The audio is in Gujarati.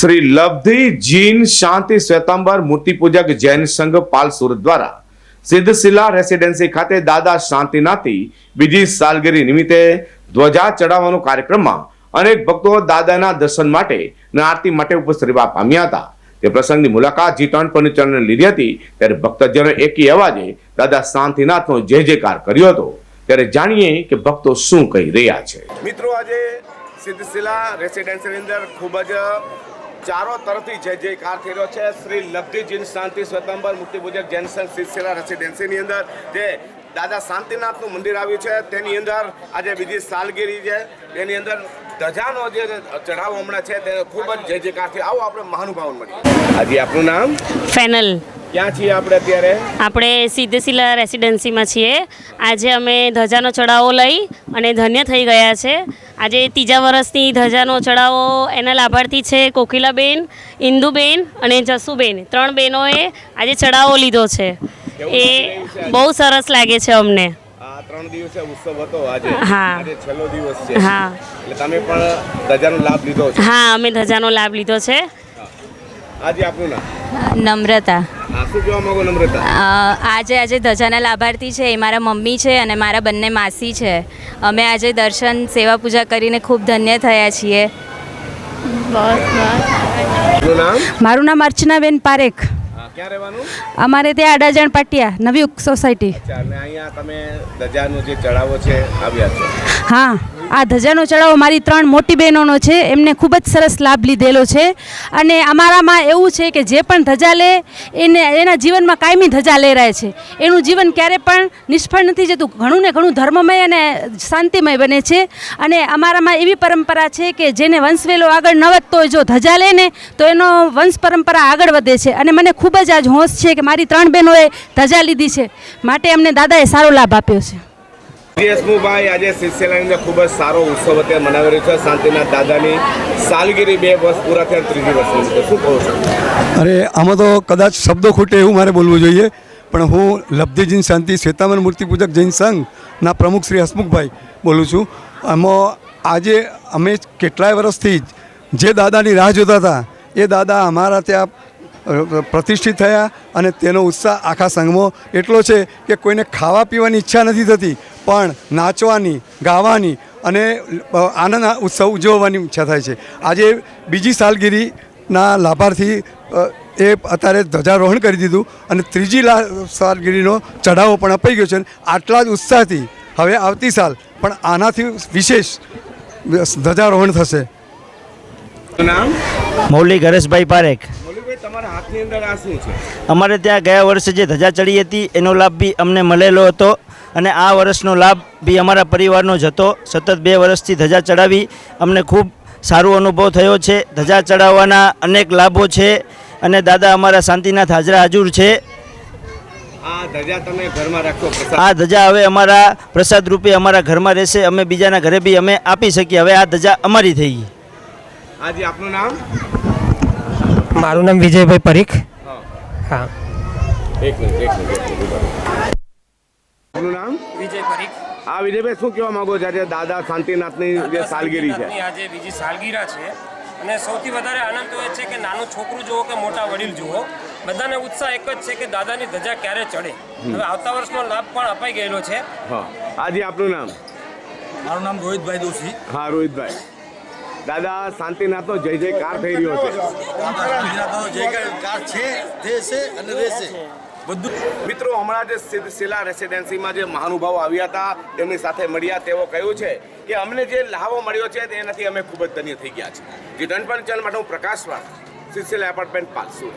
શ્રી લબ્ધિ જીન શાંતિ શ્વેતાંબર મૂર્તિ પૂજક જૈન સંઘ પાલ સુરત દ્વારા સિદ્ધશિલા રેસિડેન્સી ખાતે દાદા શાંતિનાથી બીજી સાલગીરી નિમિત્તે ધ્વજા ચડાવવાનો કાર્યક્રમમાં અનેક ભક્તો દાદાના દર્શન માટે અને આરતી માટે ઉપસ્થિત પામ્યા હતા. તે પ્રસંગની મુલાકાત જી ટર્ન ફર્નિચરને લીધી હતી. ત્યારે ભક્તજનો એકી અવાજે દાદા શાંતિનાથનો જય જયકાર કર્યો હતો. ત્યારે જાણીએ કે ભક્તો શું કહી રહ્યા છે. મિત્રો, આજે સિદ્ધશિલા રેસિડેન્સીની અંદર ખૂબ જ ચારો તરફથી જય જયકાર થઈ રહ્યો છે. શ્રી લબ્ધિજીન શાંતિ સ્વતંબર મૂર્તિ પૂજક જૈન સંઘ સિદ્ધશિલા રેસિડેન્સીની અંદર જે દાદા શાંતિનાથનું મંદિર આવ્યું છે તેની અંદર આજે બીજી સાલગીરી છે. તેની અંદર ધજાનો જે ચઢાવો હમણાં છે તે ખૂબ જ જય જયકારથી આવો આપણે મહાનુભાવ મળીએ. આજે આપનું નામ? ફેનલ. ક્યાં છીએ આપણે અત્યારે? આપણે સિદ્ધશિલા રેસિડેન્સીમાં છીએ. આજે અમે ધજાનો ચડાવો લઈ અને ધન્ય થઈ ગયા છે. આજે ત્રીજા વર્ષની ધજાનો ચડાવો એના લાભાર્થી છે કોકિલાબેન ઇન્દુબેન અને જસુબેન. ત્રણ બહેનોએ આજે ચડાવો લીધો છે. એ બહુ સરસ લાગે છે અમને. ત્રણ દિવસે ઉત્સવ હતો આજે. હા. આજે છેલ્લો દિવસ છે. હા. એટલે તમે પણ ધજાનો લાભ લીધો છે. હા અમે ધજાનો લાભ લીધો છે. આજે આપનું નામ? નમ્રતા. શું કહેવા માંગો નમ્રતા? આજે આજે ધજાના લાભાર્થી છે એ મારા મમ્મી છે અને મારા બંને માસી છે. અમે આજે દર્શન સેવા પૂજા કરીને ખૂબ ધન્ય થયા છીએ. આપનું નામ? મારું નામ અર્ચનાબેન પારેખ. ક્યાં રહેવાનું? અમારે ત્યાં અડાજણ પાટિયા નવી સોસાયટી. અને અહીંયા તમે ધજાનો જે ચડાવો છે આવ્યા છો. હા આ ધજાનો ચડાવો મારી ત્રણ મોટી બહેનોનો છે એમને ખૂબ જ સરસ લાભ લીધેલો છે. અને અમારામાં એવું છે કે જે પણ ધજા લે એને એના જીવનમાં કાયમી ધજા લહેરાય છે. એનું જીવન ક્યારે પણ નિષ્ફળ નથી જતું. ઘણું ને ઘણું ધર્મમય અને શાંતિમય બને છે. અને અમારામાં એવી પરંપરા છે કે જેને વંશવેલો આગળ ન વધતો હોય જો ધજા લે ને તો એનો વંશ પરંપરા આગળ વધે છે. અને મને ખૂબ જ આજ હોશ છે કે મારી ત્રણ બહેનોએ ધજા લીધી છે. માટે અમને દાદાએ સારો લાભ આપ્યો છે. દેશમુભાઈ આજે શિષ્યલાની અંદર ખૂબ જ સારો ઉત્સવ અત્યારે મનાવી રહ્યો છે. શાંતિનાથ દાદાની સાલગીરી બે વર્ષ પૂરા થયા ત્રીજી વર્ષની. શું કહો છો? અરે આમાં તો કદાચ શબ્દો ખૂટે એવું મારે બોલવું જોઈએ. પણ હું લબ્ધિજીન શાંતિ શ્વેતામન મૂર્તિ પૂજક જૈન સંઘના પ્રમુખ શ્રી હસમુખભાઈ બોલું છું. આમાં આજે અમે કેટલાય વર્ષથી જ જે દાદાની રાહ જોતા હતા એ દાદા અમારા ત્યાં પ્રતિષ્ઠિત થયા અને તેનો ઉત્સાહ આખા સંઘમાં એટલો છે કે કોઈને ખાવા પીવાની ઈચ્છા નથી થતી પણ નાચવાની ગાવાની અને આનંદ ઉત્સવ ઉજવવાની ઈચ્છા થાય છે. આજે બીજી સાલગીરીના લાભાર્થી એ અત્યારે ધ્વજારોહણ કરી દીધું અને ત્રીજી લા સાલગીરીનો ચઢાવો પણ અપાઈ ગયો છે અને આટલા જ ઉત્સાહથી હવે આવતી સાલ પણ આનાથી વિશેષ ધ્વજારોહણ થશે. નામ? મૌલિક હરેશભાઈ પારેખ. અમારે ત્યાં ગયા વર્ષે જે ધજા ચડી હતી એનો લાભ બી અમને મળેલો હતો અને આ વર્ષનો લાભ બી અમારા પરિવારનો જ હતો. સતત બે વર્ષથી ધજા ચડાવી અમને ખૂબ સારો અનુભવ થયો છે. ધજા ચડાવવાના અનેક લાભો છે અને દાદા અમારા શાંતિનાથ હાજરા હાજુર છે. આ ધજા હવે અમારા પ્રસાદ રૂપે અમારા ઘરમાં રહેશે. અમે બીજાના ઘરે બી અમે આપી શકીએ. હવે આ ધજા અમારી થઈ ગઈ. આજે આપનું નામ? મારું નામ વિજયભાઈ પરીખ. હા. હા. એક મિનિટ એક મિનિટ આપનું નામ? વિજય પરીખ. હા વિજયભાઈ શું કહેવા માંગો છો? આજે દાદા શાંતિનાથની જે સાલગીરી છે. આજે બીજી સાલગીરા છે. અને સૌથી વધારે આનંદ તો એ છે કે નાનું છોકરું જુઓ કે મોટા વડીલ જુઓ બધાને ઉત્સાહ એક જ છે કે દાદાની ધજા ક્યારે ચડે. હવે આવતા વર્ષનો લાભ પણ અપાઈ ગયેલો છે. હા. આજે આપનું નામ? મારું નામ રોહિતભાઈ દોશી. હા રોહિતભાઈ. દાદા શાંતિનાથનો જય જયકાર થઈ રહ્યો છે. ગુજરાતનો જે કાર છે તે છે અને રહેશે બધું મિત્રો હમણાં જે શિલા રેસિડેન્સીમાં જે મહાનુભાવો આવ્યા હતા તેમની સાથે મળ્યા તેઓ કહ્યું છે કે અમને જે લાહવો મળ્યો છે તેનાથી અમે ખૂબ જ ધન્ય થઈ ગયા છે જે દંડપંચન માટે હું પ્રકાશવાળ સિલસિલા એપાર્ટમેન્ટ પાલસુ